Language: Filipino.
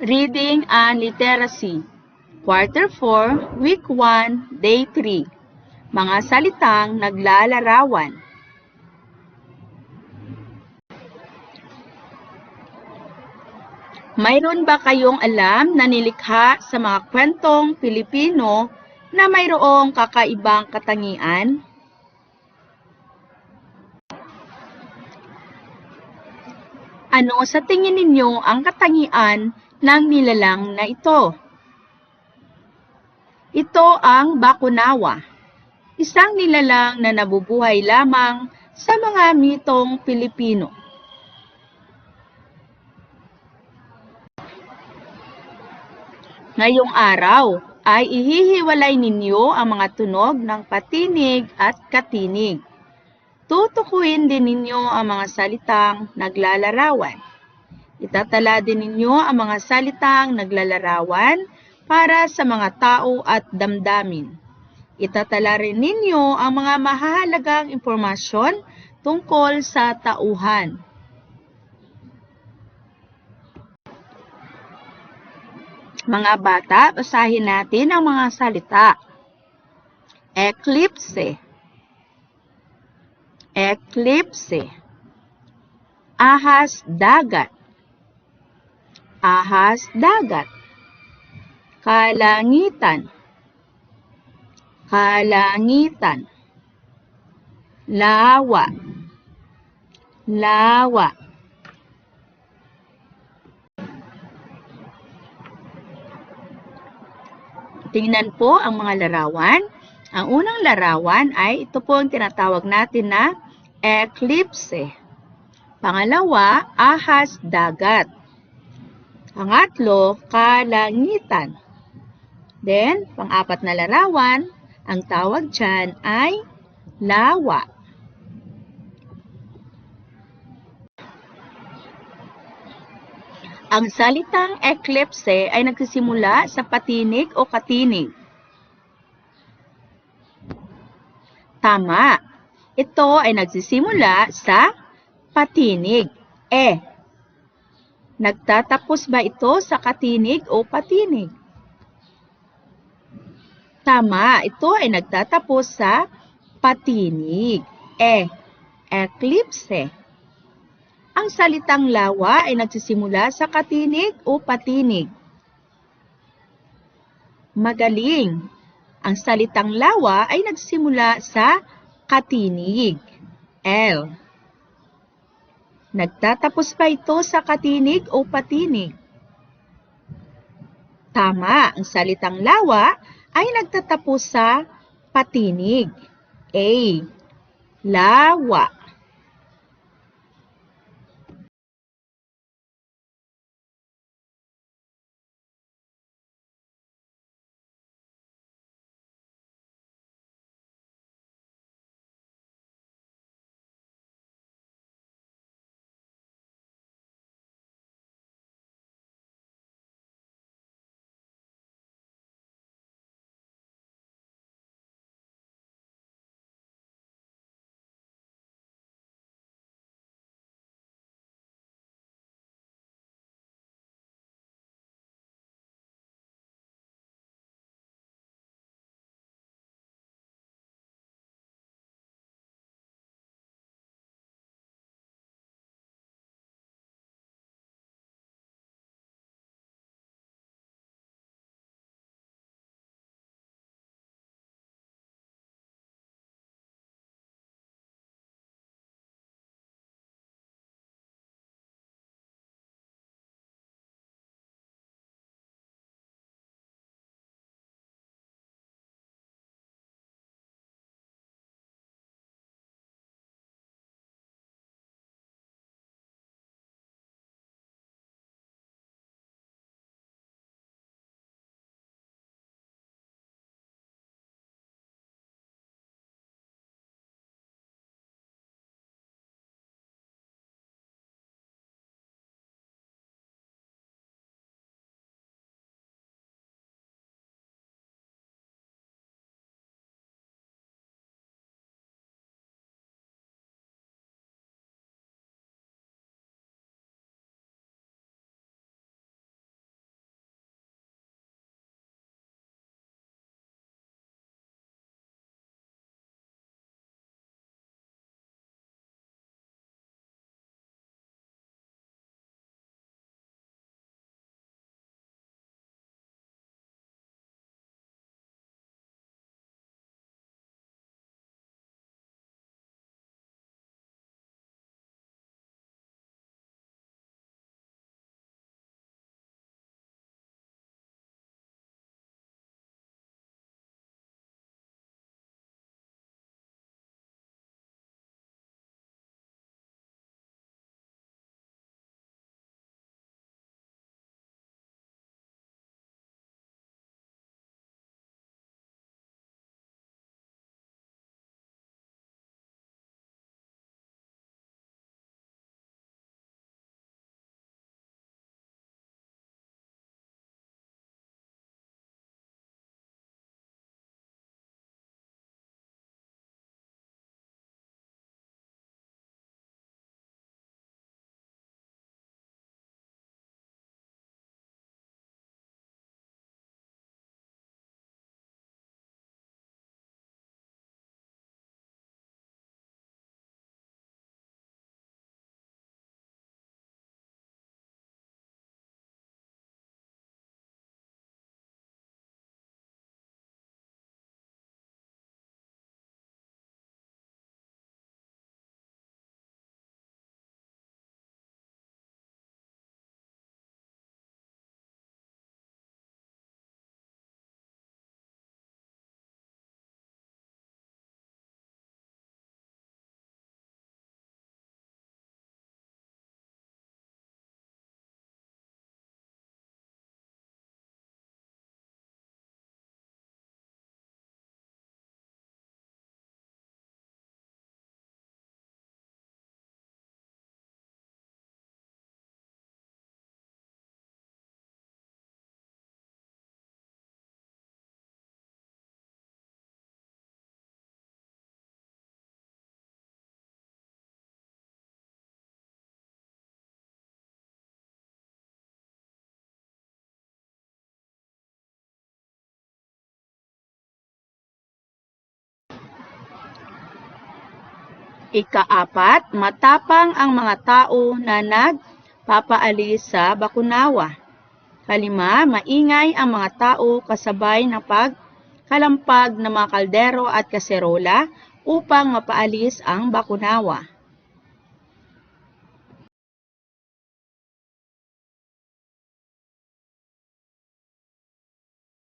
Reading and Literacy. Quarter 4, Week 1, Day 3 Mga salitang naglalarawan. Mayroon ba kayong alam na nilikha sa mga kwentong Pilipino na mayroong kakaibang katangian? Ano sa tingin ninyo ang katangian ng nilalang na ito? Ito ang Bakunawa, isang nilalang na nabubuhay lamang sa mga mitong Pilipino. Ngayong araw ay ihihiwalay ninyo ang mga tunog ng patinig at katinig. Tutukuyin din ninyo ang mga salitang naglalarawan. Itatala din ninyo ang mga salitang naglalarawan para sa mga tao at damdamin. Itatala rin ninyo ang mga mahahalagang impormasyon tungkol sa tauhan. Mga bata, basahin natin ang mga salita. Eclipse. Eclipse. Ahas dagat. Ahas dagat. Kalangitan. Kalangitan. Lawa. Lawa. Tingnan po ang mga larawan. Ang unang larawan ay ito po ang tinatawag natin na eclipse. Pangalawa, ahas dagat. Pangatlo, kalangitan. Then, pang-apat na larawan, ang tawag dyan ay lawa. Ang salitang eclipse ay nagsisimula sa patinig o katinig. Tama. Ito ay nagsisimula sa patinig. E. Nagtatapos ba ito sa katinig o patinig? Tama. Ito ay nagtatapos sa patinig. E. Eclipse. Ang salitang lawa ay nagsisimula sa katinig o patinig. Magaling. Ang salitang lawa ay nagsimula sa katinig. L. Nagtatapos pa ito sa katinig o patinig? Tama, ang salitang lawa ay nagtatapos sa patinig. A. Lawa. Ikaapat, matapang ang mga tao na nagpapaalis sa bakunawa. Kalima, maingay ang mga tao kasabay ng pagkalampag ng mga kaldero at kaserola upang mapaalis ang bakunawa.